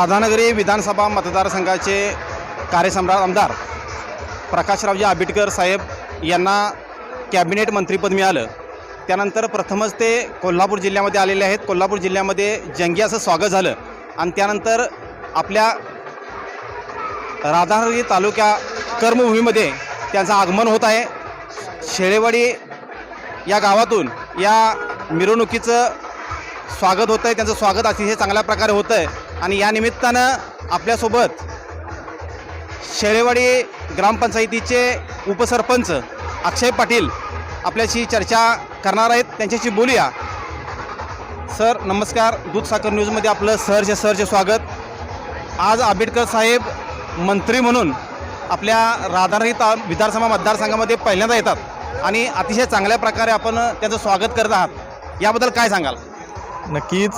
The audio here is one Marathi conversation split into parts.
राधानगरी विधानसभा मतदारसंघाचे कार्यसम्राट आमदार प्रकाशरावजी आंबेडकर साहेब यांना कॅबिनेट मंत्रीपद मिळालं. त्यानंतर प्रथमच ते कोल्हापूर जिल्ह्यामध्ये आलेले आहेत. कोल्हापूर जिल्ह्यामध्ये जंगी असं स्वागत झालं. आणि त्यानंतर आपल्या राधानगरी तालुक्या कर्मभूमीमध्ये त्यांचं आगमन होत आहे. शेळेवाडी या गावातून या मिरवणुकीचं स्वागत होतं आहे त्यांचं स्वागत अतिशय चांगल्या प्रकारे होतं आहे आणि या निमित्तानं आपल्यासोबत शेळेवाडी ग्रामपंचायतीचे उपसरपंच अक्षय पाटील आपल्याशी चर्चा करणार आहेत. त्यांच्याशी बोलूया. सर नमस्कार. दूध साखर न्यूजमध्ये आपलं सहर्ष सहर्ष स्वागत. आज आंबेडकर साहेब मंत्री म्हणून आपल्या राधानगरी ता विधानसभा मतदारसंघामध्ये पहिल्यांदा येतात आणि अतिशय चांगल्या प्रकारे आपण त्याचं स्वागत करत आहात. याबद्दल काय सांगाल? नक्कीच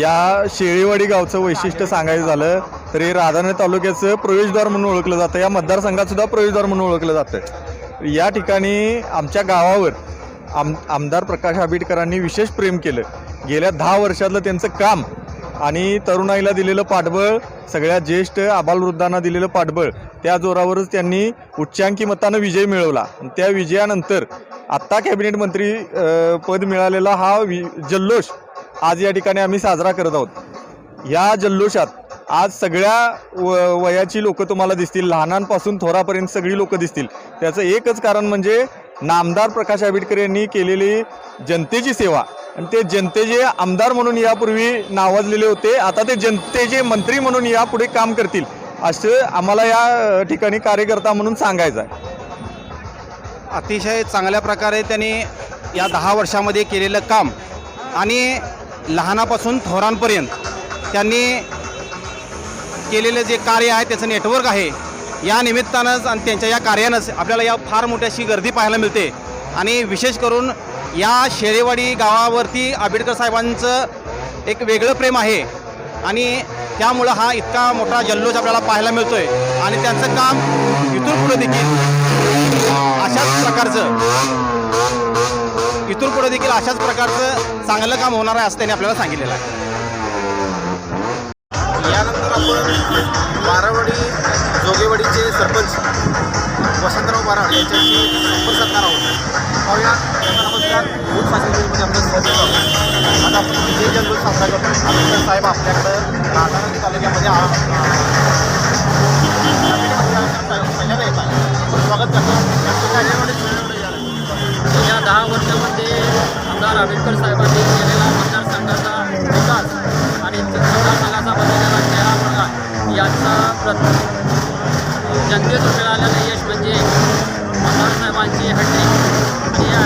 या शेळीवाडी गावचं वैशिष्ट्य सांगायचं झालं तर हे राधानगरी तालुक्याचं प्रवेशद्वार म्हणून ओळखलं जातं. या मतदारसंघातसुद्धा प्रवेशद्वार म्हणून ओळखलं जातं. या ठिकाणी आमच्या गावावर आम आमदार प्रकाश आंबेडकरांनी विशेष प्रेम केलं. गेल्या दहा वर्षातलं त्यांचं काम आणि तरुणाईला दिलेलं पाठबळ सगळ्या ज्येष्ठ आबालवृद्धांना दिलेलं पाठबळ त्या जोरावरच त्यांनी उच्चांकी मतानं विजय मिळवला. आणि त्या विजयानंतर आत्ता कॅबिनेट मंत्री पद मिळालेला हा वि जल्लोष आज या ठिकाणी आम्ही साजरा करत आहोत. या जल्लोषात आज सगळ्या व वयाची लोकं तुम्हाला दिसतील. लहानांपासून थोरापर्यंत सगळी लोकं दिसतील. त्याचं एकच कारण म्हणजे नामदार प्रकाश आंबेडकर यांनी केलेली जनतेची सेवा. आणि ते जनतेचे आमदार म्हणून यापूर्वी नावाजलेले होते. आता ते जनतेचे मंत्री म्हणून यापुढे काम करतील. असं आम्हाला या ठिकाणी कार्यकर्ता म्हणून सांगायचं आहे. अतिशय चांगल्या प्रकारे त्यांनी या दहा वर्षामध्ये केलेलं काम. आणि लहानापासून थोरांपर्यंत त्यांनी केलेलं जे कार्य आहे त्याचं नेटवर्क आहे या निमित्तानंच आणि त्यांच्या या कार्यानंच आपल्याला या फार मोठ्याशी अशी गर्दी पाहायला मिळते. आणि विशेष करून या शेळेवाडी गावावरती आंबेडकर साहेबांचं एक वेगळं प्रेम आहे. आणि त्यामुळं हा इतका मोठा जल्लोष आपल्याला पाहायला मिळतो आहे आणि त्यांचं काम इथून पुढं देखील अशाच प्रकारचं. इथून पुढे देखील अशाच प्रकारचं चांगलं काम होणार आहे असं त्यांनी आपल्याला सांगितलेलं आहे. यानंतर आपण बारावडी जोगेवाडीचे सरपंच वसंतराव बाराड यांच्याशी संपर्क साधणार आहोत. पाहूया त्यांना नमस्कार दूध फॅसिलिटीमध्ये आपलं स्वागत आहे. आज आपण विजय जन्म साजरा करतो आंबेडकर साहेब आपल्याकडं राधानगरी तालुक्यामध्ये आमदार आंबेडकर साहेबांनी केलेला मतदारसंघाचा विकास आणि मतदारसंघाचा बदललेला चेहरा बघा याचा प्रत जनतेतून मिळालेलं यश म्हणजे आमदार हट्टी. आणि या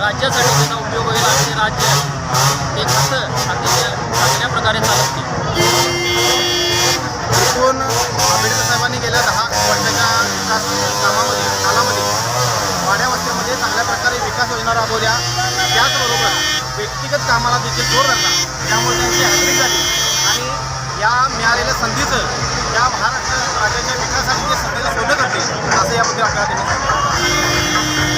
राज्यासाठी त्याचा उपयोग होईल आणि ते राज्य ते कसं अतिशय चांगल्या प्रकारे चालवतील. एकूण आंबेडकर साहेबांनी गेल्या दहा वर्षाच्या विकास कामामध्ये कालामध्ये वाड्या चांगल्या प्रकारे विकास योजना राबवल्या. त्याचबरोबर व्यक्तिगत कामाला देखील जोर धरला. त्यामुळे त्यांची हॅट्रिक झाली. आणि या मिळालेल्या संधीचं या महाराष्ट्र राज्याच्या विकासासाठी ते संधीचं सोनं करतील असं यामध्ये आपल्याला त्यांनी सांगितलं.